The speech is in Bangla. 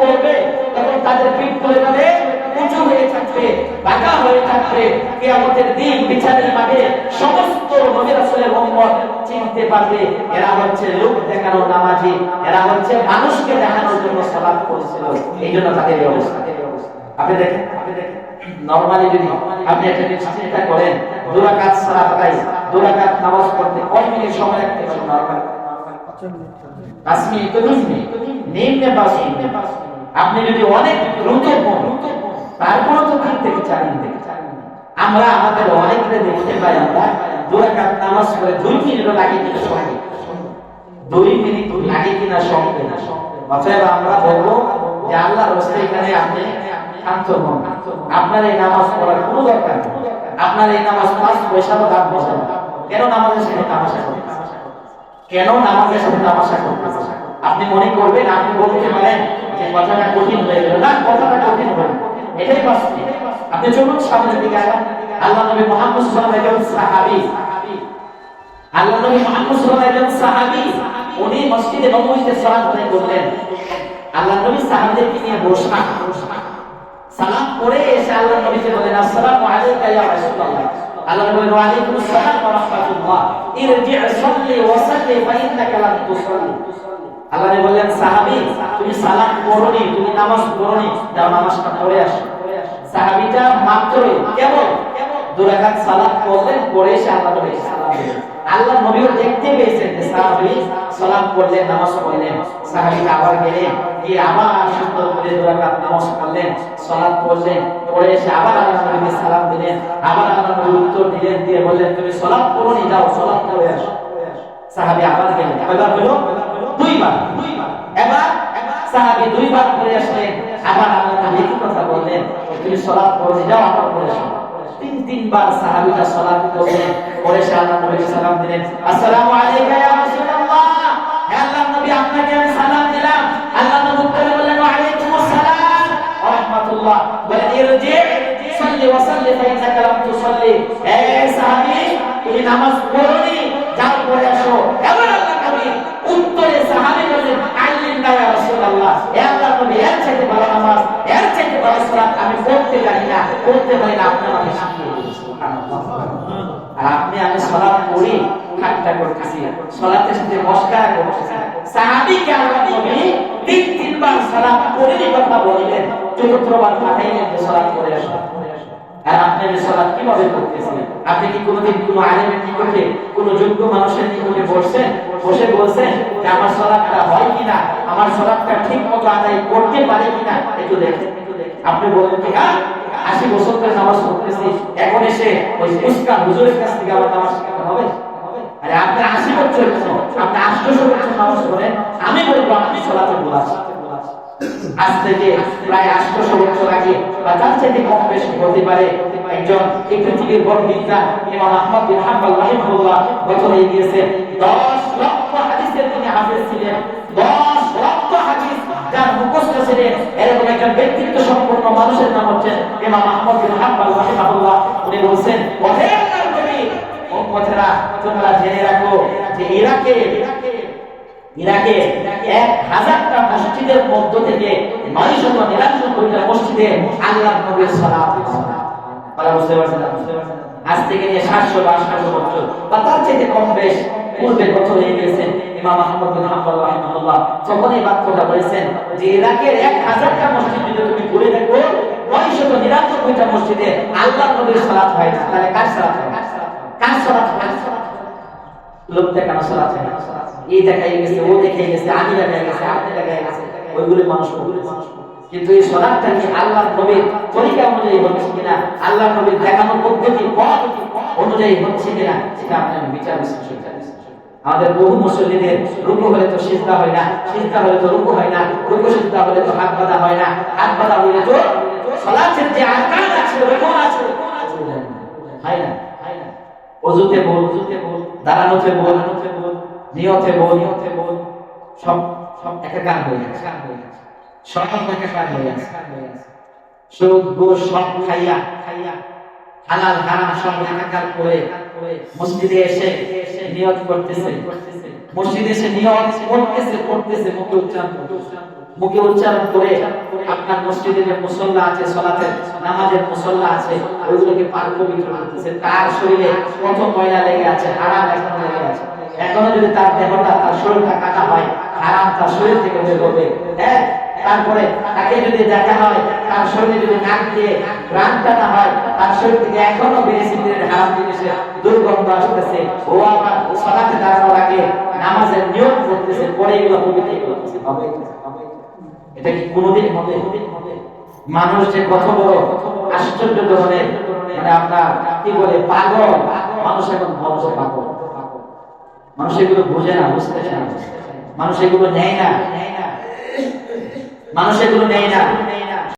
করবে তখন তাদের পিঠ করে যাবে, উঁচু হয়ে থাকবে, বাঁকা হয়ে থাকবে। কিয়ামতের দিন বিচারের মাঠে সমস্ত নবী রাসূলের উম্মত চিনতে পারবে, এরা হচ্ছে লোক দেখানো নামাজি, এরা হচ্ছে মানুষকে দেখানোর জন্য সালাত করছিল এই জন্য তাদের অবস্থা। আপনি দেখেন আপনি দেখেন যদি আপনি একটা চিন্তা করেন, দু রাকাত সালাত আদায়, দু রাকাত নামাজ পড়তে কয় মিনিট সময় লাগতে মিনিট। তো মিনিট। নিম্নে পাঁচ মিনিট। আপনি যদি অনেক দ্রুত পড়েন তারপরে তো তিন থেকে মিনিট আমরা আমাদের অনেককে দেখতে পাই আমরা নামাজ দুই মিনিটও লাগে কিনা সঙ্গে দুই মিনিট লাগে কিনা সঙ্গে অতএব আমরা বলব যে আল্লাহ রস্তে এখানে আপনি শান্ত হন। আপনার এই নামাজ পড়ার কোনো দরকার আপনার এই নামাজ পাঁচ পয়সাও দাম বসে না। কেন নামাজের সাথে তামাশা করতে কেন নামাজের সাথে তামাশা করতে আপনি মনে করবেন, আপনি বলতে পারেন যে কথাটা কঠিন হয়ে গেল। না, কথাটা কঠিন হয়ে এটাই বাস্তব। আপনি চলুন সামনের দিকে আল্লাহ নবী মুহাম্মদ সাল্লাল্লাহু আলাইহি ওয়াসাল্লাম সাহাবী। আল্লাহ নবী মুহাম্মদ সাল্লাল্লাহু আলাইহি ওয়াসাল্লাম সাহাবী। উনি মসজিদে নববীতে সালাত আদায় করলেন। আল্লাহ নবী সাহাবীদেরকে নিয়ে বসা সালাম করে এসে আল্লাহ নবীকে বলেন আসসালামু আলাইকা ইয়া রাসূলুল্লাহ। আল্লাহ নবী ওয়া আলাইকুম আসসালাম ওয়া রাহমাতুল্লাহ। ইরজি' সাল্লি ওয়া ফা ইন্নাকা লাম তুসাল্লি। বললেন সাহাবী, তুমি সালাম পড়োনি, তুমি নামাজ পড়োনি, যাও নামাজটা পড়ে আসো। সাহাবীটা মাত্রই কেবল দুই রাকাত সালাত পড়লেন, পড়ে এসে আল্লাহ নবী সালাম দিলেন। আল্লাহ নবীও দেখতে পেয়েছেন যে সাহাবী সালাম পড়লেন, নামাজ পড়লেন। সাহাবীটা আবার গেলেন, গিয়ে আবার সুন্দর করে দুই রাকাত নামাজ পড়লেন, সালাত পড়লেন, পড়ে এসে আবার আল্লাহ নবীকে সালাম দিলেন। আবার আল্লাহ নবী উত্তর দিলেন, দিয়ে বললেন, তুমি সালাত পড়োনি, যাও সালাত পড়ে আসো। সাহাবী আবার গেলেন। এবার হলো দুইবার দুইবার। এবার সাহাবী দুইবার পড়ে আসলেন আবার নবী একই কথা বললেন, তুমি সালাত পড়োনি যাও পড়ে আসো তিন, তিনবার সাহাবীরা সালাত করলেন পরে সে আল্লাহ সালাম দিলেন, আসসালামু আলাইকা ইয়া রাসূলুল্লাহ। হে আল্লাহর নবী, আপনাকে আমি সালাম দিলাম। আল্লাহ নবী উত্তরে বললেন ওয়া আলাইকুম আসসালাম। ওয়া রাহমাতুল্লাহ। বলেন, ইরজি, সাল্লি ওয়া সাল্লি ফা ইন্নাকা লাম তুসাল্লি। হে সাহাবী, তুমি নামাজ পড়োনি, যাও পড়ে আসো। আপনি আমি ঠাট্টা করতেছি। সাথে করতেছি তিন তিনবার পড়ে কথা বলিলেন, চতুর্থবার আপনি কি কোনোদিন কোনো যোগ্য মানুষের নিকটে বসছেন? বসে বলছেন আমার সালাতটা হয় কিনা? আমার সালাতটা ঠিক মতো আদায় করতে পারে কিনা? একটু দেখেন। আপনি বলেন কি হ্যাঁ আশি বছর ধরে নামাজ পড়তেছি, এখন এসে ওই মুস্কা হুজুরের কাছ থেকে আবার নামাজ শিখতে হবে? আরে, আপনি আশি বছর আপনি বছর নামাজ পড়েন, আমি বলব আপনি বলাচ্ছি আজ থেকে প্রায় বছর আগে, বা তার চাইতে কম বেশি হতে পারে, একজন এই পৃথিবীর বড় বিজ্ঞান, ইমাম আহমদ বিন হাম্বল বছর হয়ে গিয়েছে 10 লক্ষ হাদিসের তিনি হাফেজ ছিলেন 10 লক্ষ হাদিস যার মুখস্থ ছিলেন, এরকম একজন ব্যক্তিত্ব সম্পন্ন মানুষের নাম আহমদ বিন রাহিমাহুল্লাহ। উনি বলছেন, ওহে আল্লাহর নবী, উম্মতেরা, তোমরা জেনে রাখো যে ইরাকে ইরাকে এক হাজারটা মসজিদের মধ্য থেকে মসজিদে আল্লাহ নবীর বলা বুঝতে পারছেন না? আজ থেকে নিয়ে সাতশো বা আটশো বছর, বা তার চাইতে কম বেশ, পূর্বে কত হয়ে গেছেন ইমাম আহমদ বিন তখন এই বাক্যটা বলেছেন যে ইরাকের এক হাজারটা মসজিদ যদি তুমি ঘুরে দেখো নয় শত নিরানব্বইটা মসজিদে নবীর সালাত হয় না। তাহলে কার সালাত হয়? কার সালাত হয়? লোক দেখানো সালাত হয় না। এই দেখাই গেছে, ও দেখে গেছে, আমি দেখাই গেছে, আপনি দেখাই গেছে, ওইগুলি মানুষ ওগুলি মানুষ কিন্তু এই সলাপটা কি আল্লাহর নবীর তরিকা অনুযায়ী হচ্ছে কিনা? আল্লাহর নবীর দেখানো পদ্ধতি অনুযায়ী হচ্ছে কিনা? সেটা আপনি বিচার বিশ্লেষণ। আমাদের বহু মুসল্লিদের রুকু হলে তো সিজদা হয় না, সিজদা হলে তো রুকু হয় না, রুকু সিজদা হলে তো হাত বাঁধা হয় না। হাত বাঁধা হলে তো সালাতের যে আরকান আছে রুকু আছে। হয় না। হয় না? ওযুতে বল ওযুতে বল দাঁড়ানোতে বল দাঁড়ানোতে বল, নিয়তে বল নিয়তে বল, সব সব একাকার হয়ে গেছে সব একাকার হয়ে গেছে সুদ, ঘুষ, সব খাইয়া খাইয়া, হালাল, হারাম সব একাকার করে মসজিদে এসে নিয়ত করতেছে। মসজিদে এসে নিয়ত করতেছে করতেছে মুখে উচ্চারণ করতেছে। মুখে উচ্চারণ করে আপনার মসজিদে যে মুসল্লা আছে, সলাতের নামাজের মুসল্লা আছে, ওইগুলোকে পাক পবিত্র করতেছে। তার শরীরে কত ময়লা লেগে আছে, হারাম এখনও লেগে আছে। এখনও যদি তার দেহটা, তার শরীরটা কাটা হয়, হারাম তার শরীর থেকে বের হবে। হ্যাঁ তারপরে তাকে যদি দেখা হয়, তার শরীরে যদি নাক দিয়ে প্রাণ টানা হয়, তার শরীর থেকে এখনও বেরিয়ে হারাম জিনিসের দুর্গন্ধ আসতেছে। ও আবার সলাতে দাঁড়ানোর আগে নামাজের নিয়ম করতেছে, পরে এগুলো পবিত্র করতেছে। হবে? এটা কি কোনোদিন হবে? মানুষ যে কত বড় আশ্চর্য ধরনের মানে আপনার কি বলে, পাগল, মানুষ এখন বংশ পাগল। মানুষ এগুলো বোঝে না, বুঝতে না। মানুষ এগুলো নেয় না। মানুষ এগুলো নেয় না।